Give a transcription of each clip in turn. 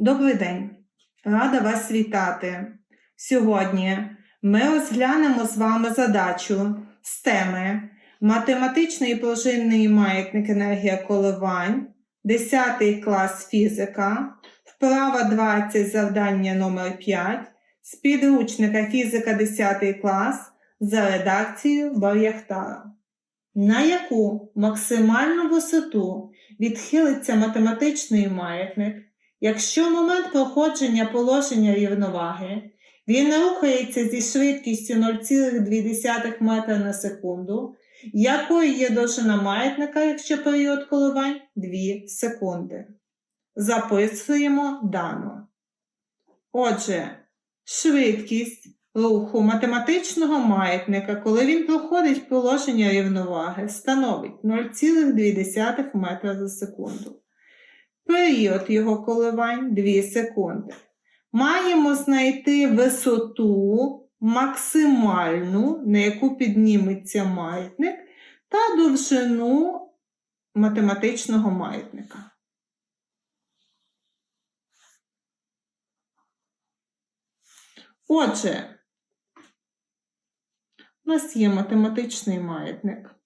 Добрий день! Рада вас вітати! Сьогодні ми розглянемо з вами задачу з теми Математичний і пружинний маятник енергія коливань, 10 клас фізика, вправа 20 завдання номер 5 з підручника фізика 10 клас за редакцією Бар'яхтара. На яку максимальну висоту відхилиться математичний маятник, якщо момент проходження положення рівноваги він рухається зі швидкістю 0,2 метра на секунду, якою є довжина маятника, якщо період коливань 2 секунди. Записуємо дано. Отже, швидкість руху математичного маятника, коли він проходить положення рівноваги, становить 0,2 метра за секунду. Період його коливань 2 секунди. Маємо знайти висоту максимальну, на яку підніметься маятник, та довжину математичного маятника. Отже, у нас є математичний маятник.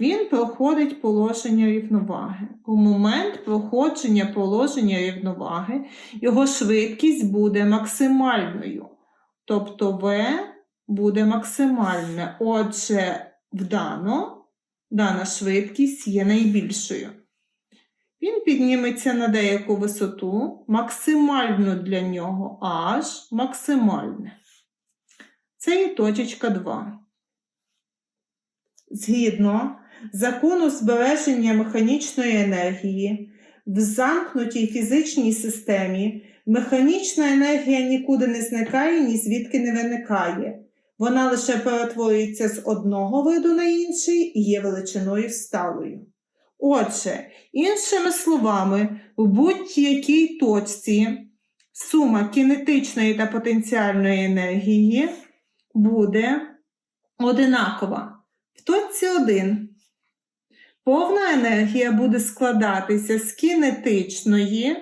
Він проходить положення рівноваги. У момент проходження положення рівноваги його швидкість буде максимальною. Тобто В буде максимальне. Отже, вдано дана швидкість є найбільшою. Він підніметься на деяку висоту, максимальну для нього аж максимальне. Це і точечка 2. Згідно закону збереження механічної енергії, в замкнутій фізичній системі механічна енергія нікуди не зникає, ні звідки не виникає. Вона лише перетворюється з одного виду на інший і є величиною сталою. Отже, іншими словами, в будь-якій точці сума кінетичної та потенціальної енергії буде одинакова. В точці 1 повна енергія буде складатися з кінетичної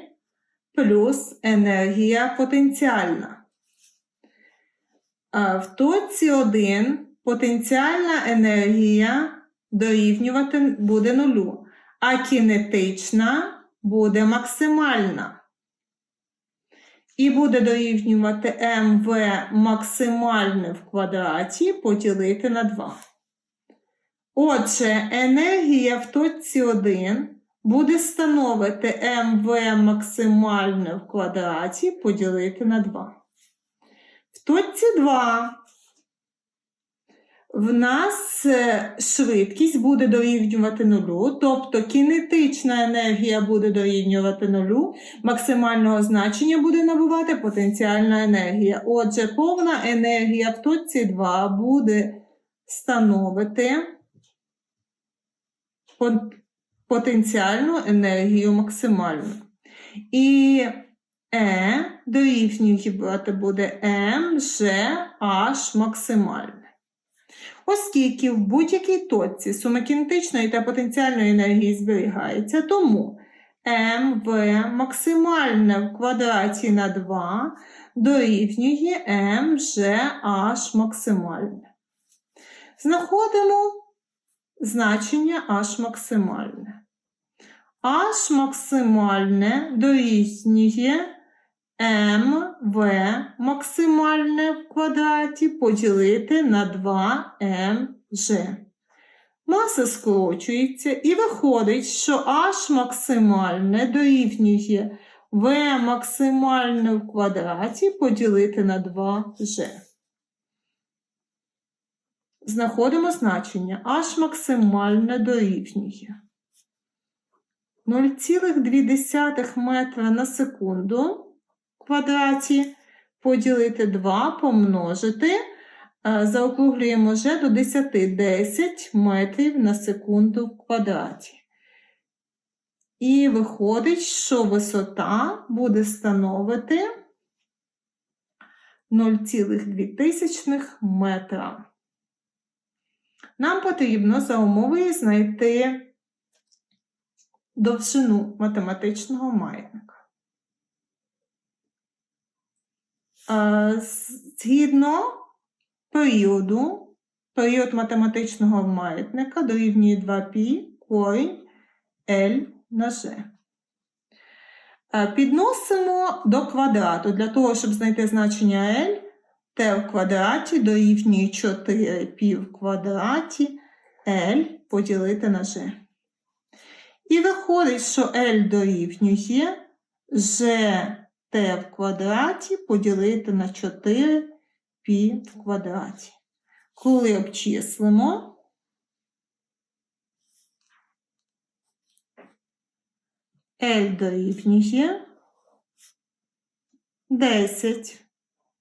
плюс енергія потенціальна. А в точці 1 потенціальна енергія дорівнювати буде нулю, а кінетична буде максимальна. І буде дорівнювати МВ максимальне в квадраті поділити на 2. Отже, енергія в точці 1 буде становити МВ максимальне в квадраті поділити на 2. В точці 2 в нас е, швидкість буде дорівнювати нулю, тобто кінетична енергія буде дорівнювати нулю, максимального значення буде набувати потенціальна енергія. Отже, повна енергія в точці 2 буде становити потенціальну енергію максимальну. І Е дорівнювати буде М, Ж, H максимальне. Оскільки в будь-якій точці сума кінетичної та потенціальної енергії зберігається, тому МВ максимальне в квадраті на 2 дорівнює МЖH максимальне. Знаходимо значення H максимальне. H максимальне дорівнює МВ максимальне в квадраті поділити на 2МЖ. Маса скорочується і виходить, що H максимальне дорівнює В максимальне в квадраті поділити на 2G. Знаходимо значення H максимальне дорівнює 0,2 метра на секунду в квадраті поділити 2 помножити, е, заокруглюємо вже до 10, 10 метрів на секунду в квадраті. І виходить, що висота буде становити 0,2 метра. Нам потрібно за умовою знайти довжину математичного маятника. Згідно періоду, період математичного маятника дорівнює 2π корінь L на G. Е, Підносимо до квадрату. Для того, щоб знайти значення L, t в квадраті дорівнює 4π в квадраті L поділити на G. І виходить, що L дорівнює gt в квадраті поділити на 4π в квадраті. Коли обчислимо, L дорівнює 10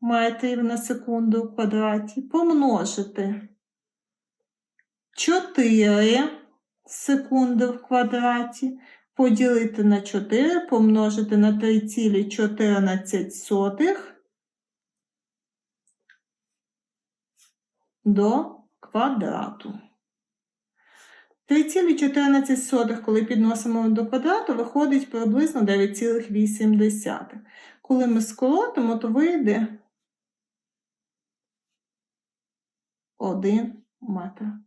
метрів на секунду в квадраті помножити 4 секунди в квадраті поділити на 4, помножити на 3,14 до квадрату. 3,14, коли підносимо до квадрату, виходить приблизно 9,8. Коли ми скоротимо, то вийде 1 метр.